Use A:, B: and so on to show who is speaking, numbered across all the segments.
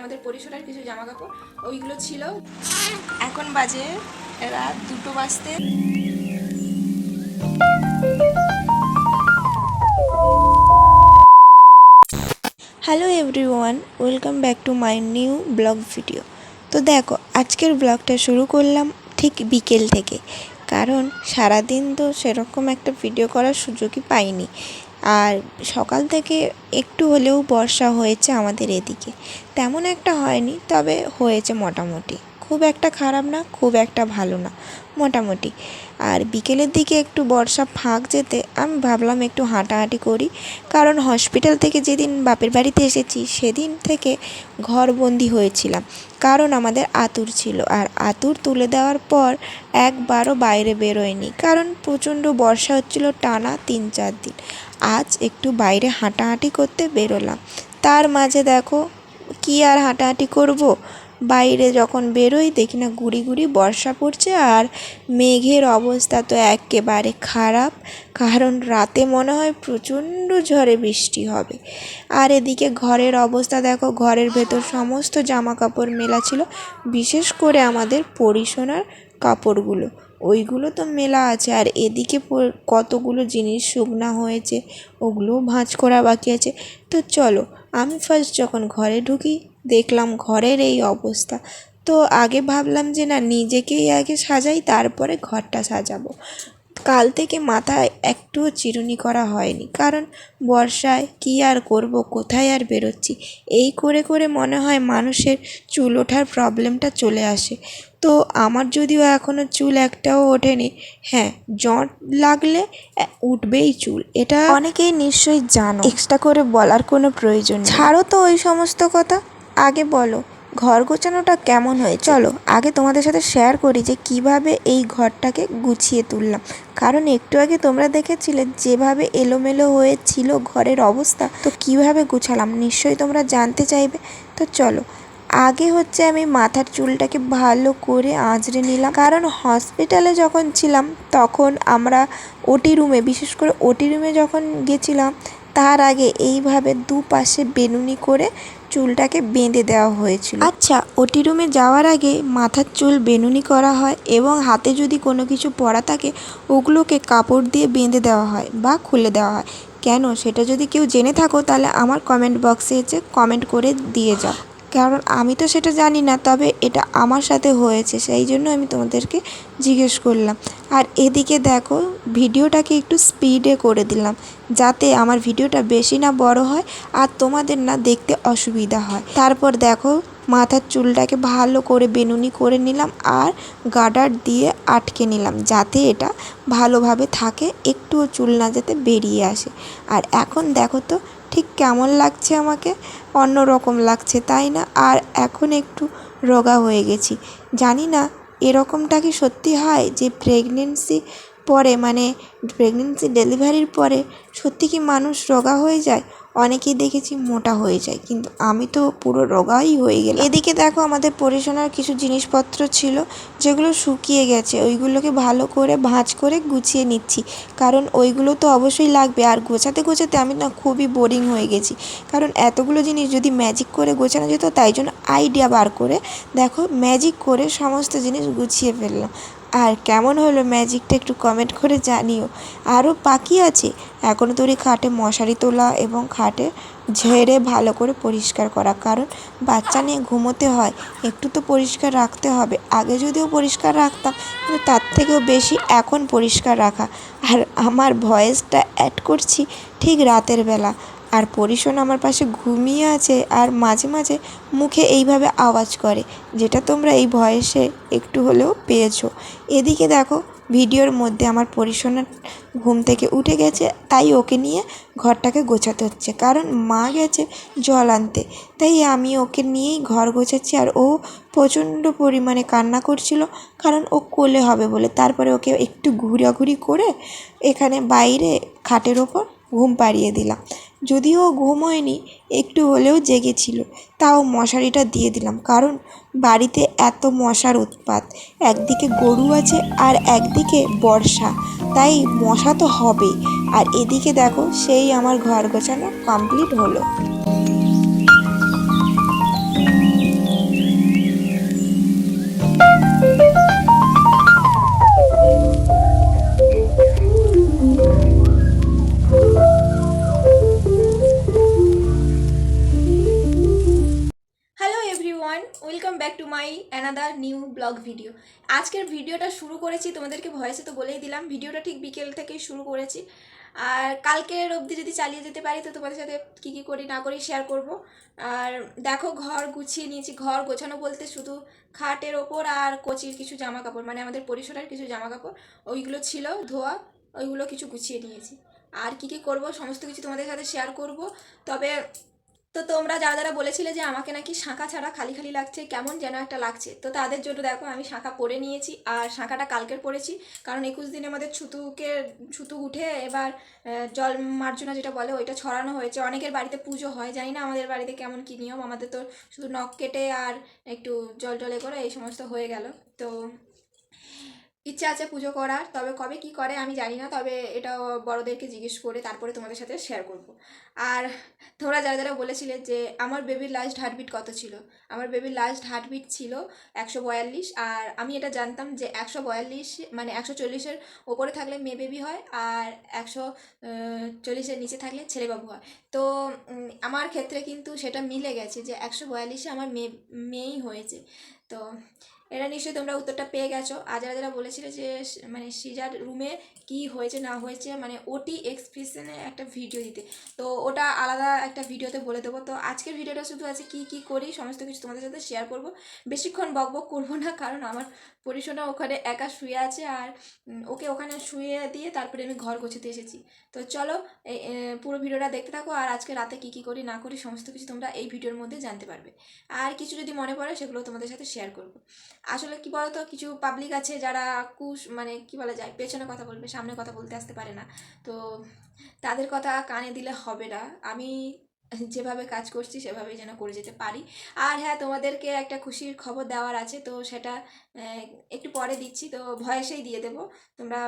A: আমাদের পরিসরের কিছু জামা কাপড় ওইগুলো ছিল। এখন বাজে রাত দুটো বাজতে।
B: Hello everyone welcome back to my new blog video তো দেখো, আজকের ব্লগটা শুরু করলাম ঠিক বিকেল থেকে। কারণ সারাদিন তো সেরকম একটা ভিডিও করার সুযোগই পাইনি। আর সকাল থেকে একটু হলেও বর্ষা হয়েছে আমাদের এদিকে। তেমন একটা হয়নি, তবে হয়েছে মোটামুটি। খুব একটা খারাপ না, খুব একটা ভালো না, মোটামুটি। আর বিকেলের দিকে একটু বর্ষা ফাঁক যেতে আমি ভাবলাম একটু হাঁটাহাঁটি করি। কারণ হসপিটাল থেকে যেদিন বাপের বাড়িতে এসেছি, সেদিন থেকে ঘরবন্দি হয়েছিলাম। কারণ আমাদের আতুর ছিল। আর আতুর তুলে দেওয়ার পর একবারও বাইরে বেরোয়নি। কারণ প্রচণ্ড বর্ষা হচ্ছিল টানা তিন চার দিন। আজ একটু বাইরে হাঁটাহাঁটি করতে বেরোলাম। তার মাঝে দেখো, কি আর হাঁটাহাঁটি করব? বাইরে যখন বেরোই, দেখি না গুড়ি গুড়ি বর্ষা পড়ছে আর মেঘের অবস্থা তো একেবারে খারাপ। কারণ রাতে মনে হয় প্রচণ্ড ঝড়ে বৃষ্টি হবে। আর এদিকে ঘরের অবস্থা দেখো, ঘরের ভেতর সমস্ত জামা কাপড় মেলা ছিল, বিশেষ করে আমাদের পরিশোনার কাপড়গুলো। ওইগুলো তো মেলা আছে। আর এদিকে কতগুলো জিনিস শুকনা হয়েছে, ওগুলোও ভাঁজ করা বাকি আছে। তো চলো, আমি ফার্স্ট যখন ঘরে ঢুকি, দেখলাম ঘরের এই অবস্থা। তো আগে ভাবলাম যে না, নিজেকেই আগে সাজাই, তারপরে ঘরটা সাজাবো। কাল থেকে মাথায় একটুও চিরুনি করা হয়নি। কারণ বর্ষায় কী আর করব কোথায় আর বেরোচ্ছি? এই করে করে মনে হয় মানুষের চুল ওঠার প্রবলেমটা চলে আসে। তো আমার যদিও এখনও চুল একটাও ওঠেনি হ্যাঁ জট লাগলে উঠবেই চুল। এটা অনেকেই নিশ্চয়ই জানো। এক্সট্রা করে বলার কোনো প্রয়োজন ছাড়ো তো ওই সমস্ত কথা। আগে বলো। ঘর গোছানোটা কেমন হয়? চলো, আগে তোমাদের সাথে শেয়ার করি যে কীভাবে এই ঘরটাকে গুছিয়ে তুললাম। কারণ একটু আগে তোমরা দেখেছিলে যেভাবে এলোমেলো হয়েছিল ঘরের অবস্থা, তো কীভাবে গুছালাম নিশ্চয়ই তোমরা জানতে চাইবে। তো চলো, আগে হচ্ছে আমি মাথার চুলটাকে ভালো করে আঁচড়ে নিলাম। কারণ হসপিটালে যখন ছিলাম, তখন আমরা ওটি রুমে বিশেষ করে ওটি রুমে যখন গেছিলাম তার আগে এইভাবে দুপাশে বেনুনি করে চুলটাকে বেঁধে দেওয়া হয়েছিল। আচ্ছা ওটি রুমে যাওয়ার আগে মাথার চুল বেনুনি করা হয় এবং হাতে যদি কোনো কিছু পরা থাকে, ওগুলোকে কাপড় দিয়ে বেঁধে দেওয়া হয় বা খুলে দেওয়া হয়। কেন? সেটা যদি কেউ জেনে থাকো, তাহলে আমার কমেন্ট বক্সে এসে কমেন্ট করে দিয়ে যাও। কারণ আমি তো সেটা জানি না, তবে এটা আমার সাথে হয়েছে, সেই জন্য আমি তোমাদেরকে জিজ্ঞেস করলাম। আর এদিকে দেখো, ভিডিওটাকে একটু স্পিডে করে দিলাম, যাতে আমার ভিডিওটা বেশি না বড় হয় আর তোমাদের না দেখতে অসুবিধা হয়। তারপর দেখো, মাথার চুলটাকে ভালো করে বেনুনি করে নিলাম আর গার্ডার দিয়ে আটকে নিলাম, যাতে এটা ভালোভাবে থাকে, একটুও চুল না যাতে বেরিয়ে আসে। আর এখন দেখো তো ঠিক কেমন লাগছে আমাকে? অন্য রকম লাগছে, তাই না? আর এখন একটু রোগা হয়ে গেছি। জানি না, এরকমটা কি সত্যি হয় যে প্রেগনেন্সি পরে মানে প্রেগনেন্সি ডেলিভারির পরে সত্যি কি মানুষ রোগা হয়ে যায়? অনেকেই দেখেছি মোটা হয়ে যায়, কিন্তু আমি তো পুরো রোগাই হয়ে গেলাম। এদিকে দেখো আমাদের পরিশোনার কিছু জিনিসপত্র ছিল, যেগুলো শুকিয়ে গেছে। ওইগুলোকে ভালো করে ভাঁজ করে গুছিয়ে নিচ্ছি। কারণ ওইগুলো তো অবশ্যই লাগবে। আর গোছাতে গোছাতে আমি না খুবই বোরিং হয়ে গেছি। কারণ এতগুলো জিনিস যদি ম্যাজিক করে গোছানো যেত, তাই জন্য আইডিয়া বার করে, দেখো ম্যাজিক করে সমস্ত জিনিস গুছিয়ে ফেললাম। আর কেমন হলো ম্যাজিকটা একটু কমেন্ট করে জানিও। আরও বাকি আছে। এখনও তোরই খাটে মশারি তোলা এবং খাটে ঝেড়ে ভালো করে পরিষ্কার করা। কারণ বাচ্চা নিয়ে ঘুমোতে হয়, একটু তো পরিষ্কার রাখতে হবে। আগে যদিও পরিষ্কার রাখতাম, কিন্তু তার থেকেও বেশি এখন পরিষ্কার রাখা। আর আমার ভয়েসটা অ্যাড করছি ঠিক রাতের বেলা। আর পরিশোন আমার পাশে ঘুমিয়ে আছে আর মাঝে মাঝে মুখে এইভাবে আওয়াজ করে, যেটা তোমরা এই ভয়েসে একটু হলেও পেয়েছ। এদিকে দেখো, ভিডিওর মধ্যে আমার পরিশোনা ঘুম থেকে উঠে গেছে, তাই ওকে নিয়ে ঘরটাকে গোছাতে হচ্ছে। কারণ মা গেছে জল আনতে, তাই আমি ওকে নিয়েই ঘর গোছাচ্ছি আর ও প্রচণ্ড পরিমাণে কান্না করছিল, কারণ ও কোলে হবে বলে। তারপরে ওকে একটু ঘোরাঘুরি করে এখানে বাইরে খাটের ওপর ঘুম পাড়িয়ে দিলাম। যদিও ঘুম হয়নি, একটু হলেও জেগেছিল। তাও মশারিটা দিয়ে দিলাম, কারণ বাড়িতে এত মশার উৎপাত। একদিকে গরু আছে আর একদিকে বর্ষা। তাই মশা তো হবেই। আর এদিকে দেখো, সেই আমার ঘর গোছানো কমপ্লিট হলো।
A: ব্লগ ভিডিও আজকের ভিডিওটা শুরু করেছি, তোমাদেরকে ভয়েসে তো বলেই দিলাম। ভিডিওটা ঠিক বিকেল থেকেই শুরু করেছি। আর কালকের অবধি যদি চালিয়ে যেতে পারি, তো তোমাদের সাথে কী কী করি না করি শেয়ার করব। আর দেখো, ঘর গুছিয়ে নিয়েছি। ঘর গোছানো বলতে শুধু খাটের ওপর আর কোচির কিছু জামা কাপড় মানে আমাদের পরিসরের কিছু জামা কাপড় ওইগুলো ছিল, ধোয়া, ওইগুলো কিছু গুছিয়ে নিয়েছি। আর কী কী করব, সমস্ত কিছু তোমাদের সাথে শেয়ার করব। তবে তো তোমরা যারা যারা বলেছিলে যে আমাকে নাকি শাঁখা ছাড়া খালি খালি লাগছে, কেমন যেন একটা লাগছে। তো তাদের জন্য দেখো, আমি শাঁখা পরে নিয়েছি আর শাঁখাটা কালকের পরেছি। কারণ একুশ দিনে আমাদের ছুতুকে, ছুতু উঠে এবার জল মার্জনা যেটা বলে, ওইটা ছড়ানো হয়েছে। অনেকের বাড়িতে পুজো হয়, জানি না আমাদের বাড়িতে কেমন কী নিয়ম। আমাদের তো শুধু নখ কেটে আর একটু জল টলে করে, এই সমস্ত হয়ে গেল। তো ইচ্ছা আছে পুজো করার, তবে কবে কি করে আমি জানি না, তবে এটা বড়দেরকে জিজ্ঞেস করে তারপরে তোমাদের সাথে শেয়ার করব। আর তোমরা যারা যারা বলেছিলে যে আমার বেবির লাস্ট হার্টবিট কত ছিল, আমার বেবির লাস্ট হার্টবিট ছিল একশো বয়াল্লিশ, আর আমি এটা জানতাম যে একশো বয়াল্লিশ মানে একশো চল্লিশের ওপরে থাকলে মেয়ে বেবি হয়, আর একশো চল্লিশের নিচে থাকলে ছেলেবাবু হয়। তো আমার ক্ষেত্রে কিন্তু সেটা মিলে গেছে যে একশো বয়াল্লিশে আমার মেয়ে, মেয়েই হয়েছে। তো এটা নিশ্চয়ই তোমরা উত্তরটা পেয়ে গেছো। আর যারা বলেছিলে যে মানে সিজার রুমে কি হয়েছে, না হয়েছে মানে ওটি এক্সপ্রেশনে একটা ভিডিও দিতে। তো ওটা আলাদা একটা ভিডিওতে বলে দেবো। তো আজকের ভিডিওটা শুধু আছে কি কি করি, সমস্ত কিছু তোমাদের সাথে শেয়ার করব। বেশিক্ষণ বক বক করব না, কারণ আমার পরিশোনা ওখানে একা শুয়ে আছে আর ওকে ওখানে শুয়ে দিয়ে তারপরে আমি ঘর গোছাতে এসেছি। তো চলো পুরো ভিডিওটা দেখতে থাকো আর আজকে রাতে কি কি করি, না করি, সমস্ত কিছু তোমরা এই ভিডিওর মধ্যে জানতে পারবে। আর কিছু যদি মনে পড়ে সেগুলো তোমাদের সাথে শেয়ার করব। আসলে কি বলতো, কিছু পাবলিক আছে যারা কুশ মানে কি বলা যায় পেছনে কথা বলবে সামনে কথা বলতে আসতে পারে না। তো তাদের কথা কানে দিলে হবে না। আমি যেভাবে কাজ করছি, সেভাবেই যেন করে যেতে পারি। আর হ্যাঁ তোমাদেরকে একটা খুশির খবর দেওয়ার আছে, তো সেটা একটু পরে দিচ্ছি, তো ভয়েসেই দিয়ে দেবো। তোমরা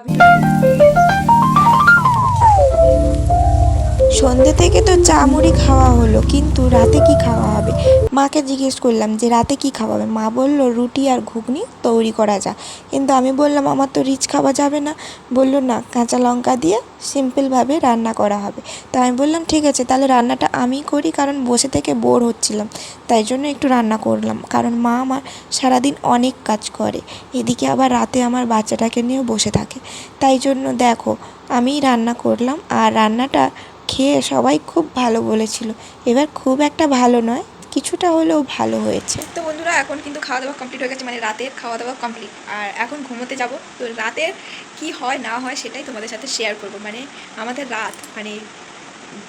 B: সন্ধ্যে থেকে তো চা মুড়ি খাওয়া হলো, কিন্তু রাতে কি খাওয়া হবে? মাকে জিজ্ঞেস করলাম যে, রাতে কি খাওয়াবে মা বলল, রুটি আর ঘুগনি তৈরি করা যা। কিন্তু আমি বললাম, আমার তো রিচ খাওয়া যাবে না। বলল, না, কাঁচা লঙ্কা দিয়ে সিম্পলভাবে রান্না করা হবে। তো আমি বললাম, ঠিক আছে, তাহলে রান্নাটা আমি করি, কারণ বসে থেকে বোর হচ্ছিলাম, তাই জন্য একটু রান্না করলাম। কারণ মা আমার সারাদিন অনেক কাজ করে, এদিকে আবার রাতে আমার বাচ্চাটাকে নিয়েও বসে থাকে। তাই জন্য দেখো আমি রান্না করলাম, আর রান্নাটা খেয়ে সবাই খুব ভালো বলেছিল। এবার খুব একটা ভালো নয়, কিছুটা হলেও ভালো হয়েছে।
A: তো বন্ধুরা, এখন কিন্তু খাওয়া দাওয়া কমপ্লিট হয়ে গেছে মানে রাতের খাওয়া দাওয়া কমপ্লিট আর এখন ঘুমোতে যাব। তো রাতের কি হয়, না হয় সেটাই তোমাদের সাথে শেয়ার করব। মানে আমাদের রাত মানে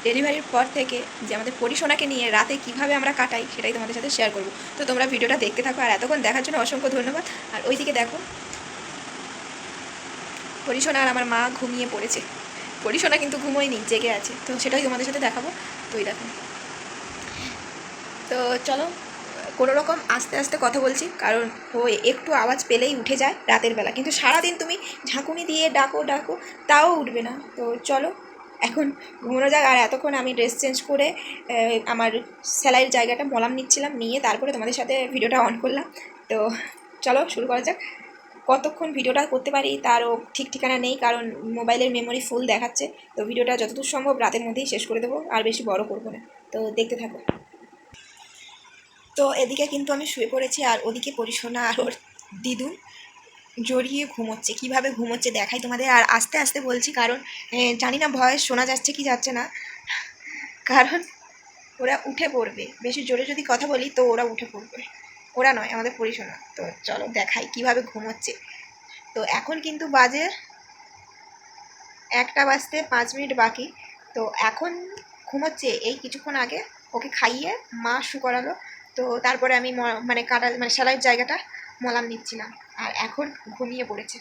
A: ডেলিভারির পর থেকে যে আমাদের পরিসোনাকে নিয়ে রাতে কীভাবে আমরা কাটাই, সেটাই তোমাদের সাথে শেয়ার করব। তো তোমরা ভিডিওটা দেখতে থাকো। আর এতক্ষণ দেখার জন্য অসংখ্য ধন্যবাদ। আর ওইদিকে দেখো, পরিসোনা আর আমার মা ঘুমিয়ে পড়েছে। পরিসোনা কিন্তু ঘুমোয়নি জেগে আছে। তো সেটাই তোমাদের সাথে দেখাবো। তো ওই দেখো। তো চলো, কোনো রকম আস্তে আস্তে কথা বলছি, কারণ ও একটু আওয়াজ পেলেই উঠে যায় রাতের বেলা। কিন্তু সারাদিন তুমি ঝাঁকুনি দিয়ে ডাকো ডাকো, তাও উঠবে না। তো চলো, এখন ঘুমানো যাক। আর এতক্ষণ আমি ড্রেস চেঞ্জ করে আমার সেলাইয়ের জায়গাটা মলাম নিচ্ছিলাম, নিয়ে তারপরে তোমাদের সাথে ভিডিওটা অন করলাম। তো চলো, শুরু করা যাক। কতক্ষণ ভিডিওটা করতে পারি তারও ঠিক ঠিকানা নেই, কারণ মোবাইলের মেমোরি ফুল দেখাচ্ছে। তো ভিডিওটা যতদূর সম্ভব রাতের মধ্যেই শেষ করে দেবো, আর বেশি বড় করব না। তো দেখতে থাকো। তো এদিকে কিন্তু আমি শুয়ে পড়েছি, আর ওদিকে পরিশোনা আর ওর দিদু জড়িয়ে ঘুমোচ্ছে। কীভাবে ঘুমোচ্ছে দেখাই তোমাদের, আর আস্তে আস্তে বলছি, কারণ জানি না ভয়েস শোনা যাচ্ছে কি যাচ্ছে না। কারণ ওরা উঠে পড়বে। বেশি জোরে যদি কথা বলি, তো ওরা উঠে পড়বে। ওরা নয়, আমাদের পরিশোনা তো চলো দেখাই কীভাবে ঘুমোচ্ছে। তো এখন কিন্তু বাজে একটা বাজতে পাঁচ মিনিট বাকি। তো এখন ঘুমোচ্ছে, এই কিছুক্ষণ আগে ওকে খাইয়ে মা শু করালো। তো তারপরে আমি মানে কাটা মানে সেলাইয়ের জায়গাটা মলাম নিচ্ছিলাম। আর এখন ঘুমিয়ে পড়েছে।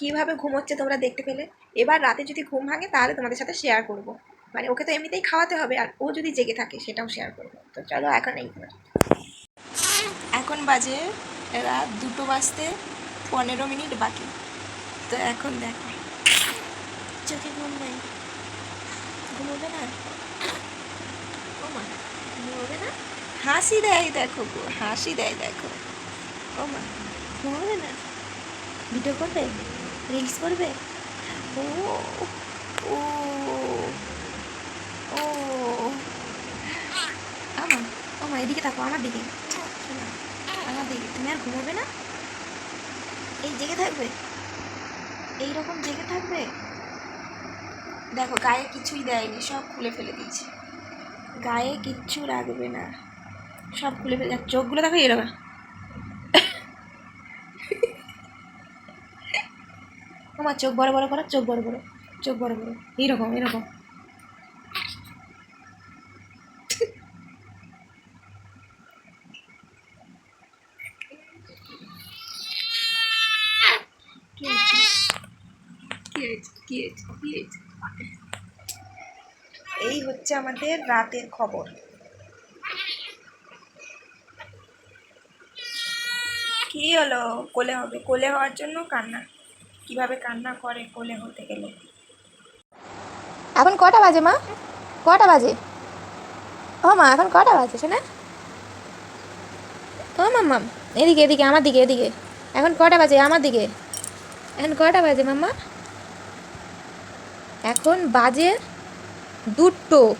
A: কীভাবে ঘুমোচ্ছে তোমরা দেখতে পেলে? এবার রাতে যদি ঘুম ভাঙে, তাহলে তোমাদের সাথে শেয়ার করব। মানে ওকে তো এমনিতেই খাওয়াতে হবে, আর ও যদি জেগে থাকে, সেটাও শেয়ার করব। তো চলো এখন এই এখন বাজে রাত দুটো বাজতে পনেরো মিনিট বাকি। তো এখন দেখো। চোখে ঘুম নেই। ঘুমোবে না? ও মা, ঘুমোবে না?
B: হাসি দেয় দেখো গো, হাসি দেয় দেখো। ও মা, ঘুমাবে না? ভিডিও করবে? রিলস করবে? ও ও ও। আমা ও মা এদিকে থাকো, আমার দিকে। আমার দিকে। তুমি আর ঘুমাবে না? এই জেগে থাকবে? এই রকম জেগে থাকবে? দেখো, গায়ে কিছুই দেয়নি, সব খুলে ফেলে দিয়েছে। গায়ে কিচ্ছু রাখবে না। সব খুলে ফেলে চোখগুলো দেখো, এরকম। আমার চোখ বড় বড় করো চোখ বড় বড় চোখ বড় বড়। এইরকম এরকম? এই হচ্ছে আমাদের রাতের খবর। কি হলো? কোলে হবে? কোলে হওয়ার জন্য কান্না? কীভাবে কান্না করে কোলে হতে গেলে?
A: এখন কটা বাজে, মা? কটা বাজে? ও মা, এখন কটা বাজে, শোনা? ও মাম্মাম এদিকে এদিকে, আমার দিকে, এদিকে। এখন কটা বাজে, আমার দিকে? এখন কটা বাজে, মাম্মা? এখন বাজে দুটো।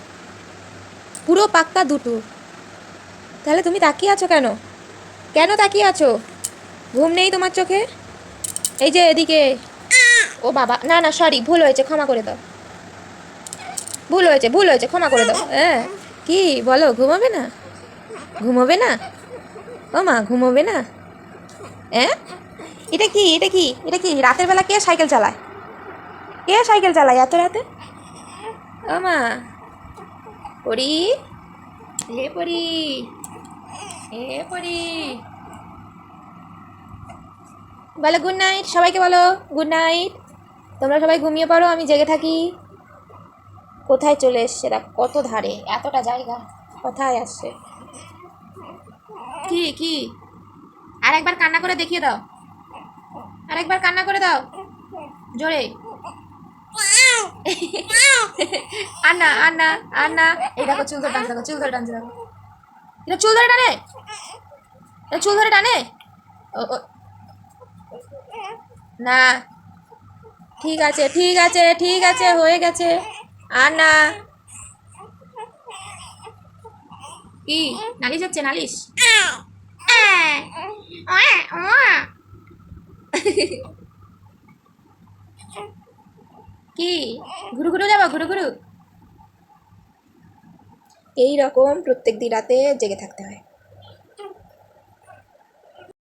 A: পুরো পাক্কা দুটো। তাহলে তুমি তাকিয়ে আছো কেন? কেন তাকিয়ে আছো? ঘুম নেই তোমার চোখে? এই যে এদিকে। ও বাবা, না না সরি ভুল হয়েছে, ক্ষমা করে দাও। ভুল হয়েছে ভুল হয়েছে, ক্ষমা করে দাও। হ্যাঁ কি, বলো, ঘুমাবে না? ঘুমোবে না? ও মা, ঘুমোবে না? হ্যাঁ এটা কি এটা কি এটা কি, রাতের বেলা কে সাইকেল চালায়? কে সাইকেল চালায় এত রাতে? ও মা। পড়ি? হে পড়ি? হে পড়ি? বলো গুড নাইট সবাইকে বলো গুড নাইট তোমরা সবাই ঘুমিয়ে পড়ো, আমি জেগে থাকি। কোথায় চলে এসছে? দেখ, কত ধারে, এতটা জায়গা, কোথায় আসছে? কি কি? আর একবার কান্না করে দেখিয়ে দাও। আর একবার কান্না করে দাও। জোরে। আর না আর না আর না এই দেখো, চুল ধরে টানছে, দেখো, চুল ধরে টানছে, দেখো। চুল ধরে টানে? চুল ধরে টানে? ও না। ঠিক আছে ঠিক আছে ঠিক আছে, হয়ে গেছে। আর না। কি? নালিশ হচ্ছে, নালিশ? কি? ঘুরু ঘুরু যাব ঘুরু ঘুরু এই রকম প্রত্যেক দিন রাতে জেগে থাকতে হয়।